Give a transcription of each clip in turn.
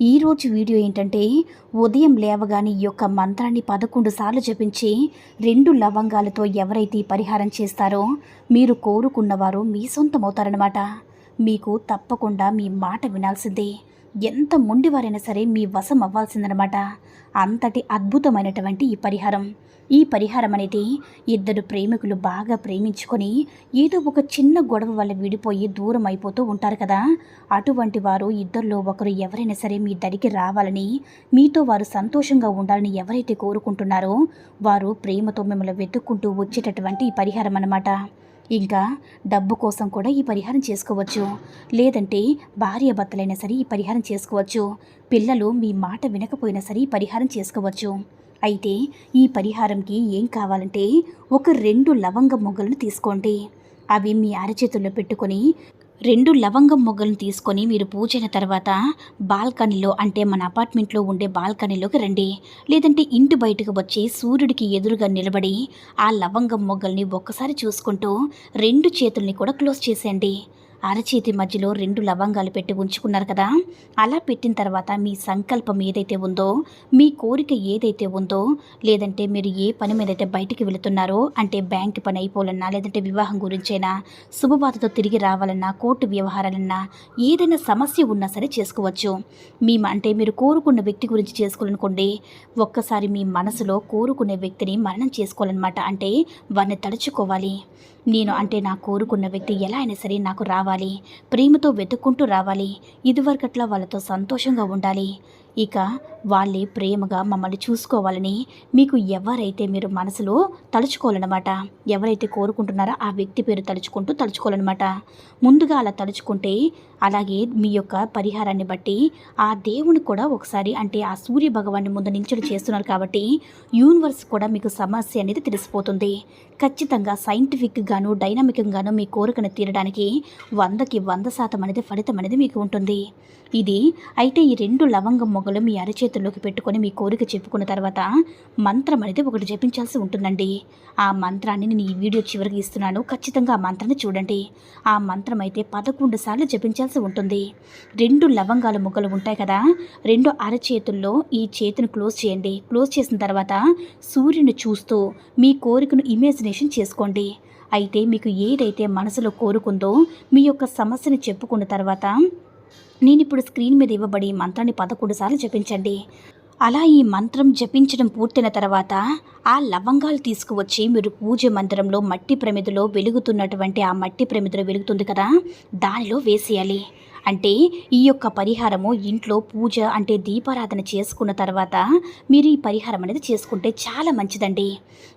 ఈరోజు వీడియో ఏంటంటే ఉదయం లేవగానే ఈ యొక్క మంత్రాన్ని పదకొండు సార్లు జపించి రెండు లవంగాలతో ఎవరైతే పరిహారం చేస్తారో మీరు కోరుకున్నవారు మీ సొంతమవుతారనమాట మీకు తప్పకుండా మీ మాట వినాల్సిందే. ఎంత మొండివారైనా సరే మీ వశం అవ్వాల్సిందనమాట అంతటి అద్భుతమైనటువంటి ఈ పరిహారం. ఈ పరిహారం అనేది ఇద్దరు ప్రేమికులు బాగా ప్రేమించుకొని ఏదో ఒక చిన్న గొడవ వల్ల విడిపోయి దూరం అయిపోతూ ఉంటారు కదా. అటువంటి వారు ఇద్దరిలో ఒకరు ఎవరైనా సరే మీ దడికి రావాలని మీతో వారు సంతోషంగా ఉండాలని ఎవరైతే కోరుకుంటున్నారో వారు ప్రేమతో మిమ్మల్ని వెతుక్కుంటూ వచ్చేటటువంటి ఈ పరిహారం అన్నమాట ఇంకా డబ్బు కోసం కూడా ఈ పరిహారం చేసుకోవచ్చు. లేదంటే భార్య భర్తలైనా సరే ఈ పరిహారం చేసుకోవచ్చు. పిల్లలు మీ మాట వినకపోయినా సరే ఈ పరిహారం చేసుకోవచ్చు. అయితే ఈ పరిహారంకి ఏం కావాలంటే ఒక రెండు లవంగ మొగ్గలను తీసుకోండి. అవి మీ అరచేతుల్లో పెట్టుకొని రెండు లవంగం మొగ్గలను తీసుకొని మీరు పూజ అయిన తర్వాత బాల్కనీలో అంటే మన అపార్ట్మెంట్లో ఉండే బాల్కనీలోకి రండి. లేదంటే ఇంటి బయటకు వచ్చి సూర్యుడికి ఎదురుగా నిలబడి ఆ లవంగం మొగ్గల్ని ఒక్కసారి చూసుకుంటూ రెండు చేతుల్ని కూడా క్లోజ్ చేసేయండి. అరచేతి మధ్యలో రెండు లవంగాలు పెట్టి ఉంచుకున్నారు కదా. అలా పెట్టిన తర్వాత మీ సంకల్పం ఏదైతే ఉందో మీ కోరిక ఏదైతే ఉందో లేదంటే మీరు ఏ పని మీద అయితే బయటికి వెళుతున్నారో అంటే బ్యాంక్ పని అయిపోవాలన్నా లేదంటే వివాహం గురించైనా శుభవార్తతో తిరిగి రావాలన్నా కోర్టు వ్యవహారాలన్నా ఏదైనా సమస్య ఉన్నా సరే చేసుకోవచ్చు. మీ అంటే మీరు కోరుకున్న వ్యక్తి గురించి చేసుకోవాలనుకోండి ఒక్కసారి మీ మనసులో కోరుకునే వ్యక్తిని మరణం చేసుకోవాలన్నమాట. అంటే వారిని తలుచుకోవాలి. నేను అంటే నా కోరుకున్న వ్యక్తి ఎలా అయినా సరే నాకు రావాలి. ప్రేమతో వెతుక్కుంటూ రావాలి. ఇదివరకట్లా వాళ్ళతో సంతోషంగా ఉండాలి. ఇక వాళ్ళే ప్రేమగా మమ్మల్ని చూసుకోవాలని మీకు ఎవరైతే మీరు మనసులో తలుచుకోవాలన్నమాట ఎవరైతే కోరుకుంటున్నారో ఆ వ్యక్తి పేరు తలుచుకుంటూ తలుచుకోవాలన్నమాట. ముందుగా అలా తలుచుకుంటే అలాగే మీ యొక్క పరిహారాన్ని బట్టి ఆ దేవుని కూడా ఒకసారి అంటే ఆ సూర్య భగవాన్ని ముందు నిల్చొని చేస్తున్నారు కాబట్టి యూనివర్స్ కూడా మీకు సమస్య అనేది తెలిసిపోతుంది. ఖచ్చితంగా సైంటిఫిక్గాను డైనమిక్గాను మీ కోరికను తీరడానికి వందకి వంద శాతం అనేది ఫలితం అనేది మీకు ఉంటుంది. ఇది. అయితే ఈ రెండు లవంగం మొగలు మీ అరచేతుల్లోకి పెట్టుకొని మీ కోరిక చెప్పుకున్న తర్వాత మంత్రం అనేది ఒకటి జపించాల్సి ఉంటుందండి. ఆ మంత్రాన్ని నేను ఈ వీడియో చివరికి ఇస్తున్నాను. ఖచ్చితంగా ఆ మంత్రాన్ని చూడండి. ఆ మంత్రం అయితే పదకొండు సార్లు జపించాల్సి ఉంటుంది. రెండు లవంగాల మొగ్గలు ఉంటాయి కదా రెండు అరచేతుల్లో ఈ చేతిని క్లోజ్ చేయండి. క్లోజ్ చేసిన తర్వాత సూర్యుని చూస్తూ మీ కోరికను ఇమాజినేషన్ చేసుకోండి. అయితే మీకు ఏదైతే మనసులో కోరుకుందో మీ యొక్క సమస్యని చెప్పుకున్న తర్వాత నేను ఇప్పుడు స్క్రీన్ మీద ఇవ్వబడి మంత్రాన్ని పదకొండు సార్లు జపించండి. అలా ఈ మంత్రం జపించడం పూర్తయిన తర్వాత ఆ లవంగాలు తీసుకువచ్చి మీరు పూజ మందిరంలో మట్టి ప్రమిదలో వెలుగుతున్నటువంటి ఆ మట్టి ప్రమిదలో వెలుగుతుంది కదా దానిలో వేసేయాలి. అంటే ఈ యొక్క పరిహారము ఇంట్లో పూజ అంటే దీపారాధన చేసుకున్న తర్వాత మీరు ఈ పరిహారం అనేది చేసుకుంటే చాలా మంచిదండి.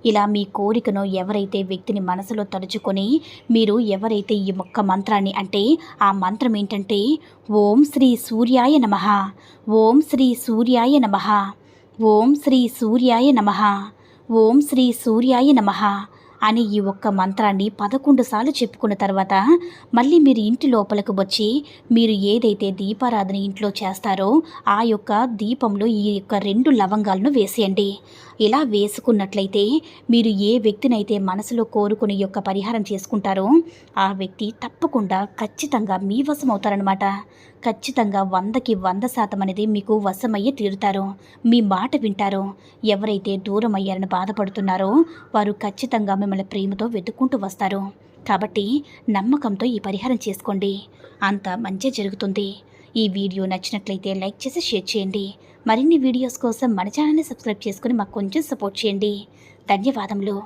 ఇలా మీ కోరికను ఎవరైతే వ్యక్తిని మనసులో తలుచుకొని మీరు ఎవరైతే ఈ మొక్క మంత్రాన్ని అంటే ఆ మంత్రం ఏంటంటే ఓం శ్రీ సూర్యాయ నమ ఓం శ్రీ సూర్యాయ నమ ఓం శ్రీ సూర్యాయ నమ ఓం శ్రీ సూర్యాయ నమ అని ఈ ఒక్క మంత్రాన్ని పదకొండు సార్లు చెప్పుకున్న తర్వాత మళ్ళీ మీరు ఇంటి లోపలకు వచ్చి మీరు ఏదైతే దీపారాధన ఇంట్లో చేస్తారో ఆ యొక్క దీపంలో ఈ యొక్క రెండు లవంగాలను వేసేయండి. ఇలా వేసుకున్నట్లయితే మీరు ఏ వ్యక్తినైతే మనసులో కోరుకుని యొక్క పరిహారం చేసుకుంటారో ఆ వ్యక్తి తప్పకుండా ఖచ్చితంగా మీ వశం అవుతారనమాట ఖచ్చితంగా వందకి వంద శాతం అనేది మీకు వశమయ్యే తీరుతారు. మీ మాట వింటారు. ఎవరైతే దూరం అయ్యారని బాధపడుతున్నారో వారు ఖచ్చితంగా మిమ్మల్ని ప్రేమతో వెతుక్కుంటూ వస్తారు. కాబట్టి నమ్మకంతో ఈ పరిహారం చేసుకోండి. అంత మంచి జరుగుతుంది. ఈ వీడియో నచ్చినట్లయితే లైక్ చేసి షేర్ చేయండి. మరిన్ని వీడియోస్ కోసం మన ఛానల్ని సబ్స్క్రైబ్ చేసుకుని మాకు కొంచెం సపోర్ట్ చేయండి. ధన్యవాదములు.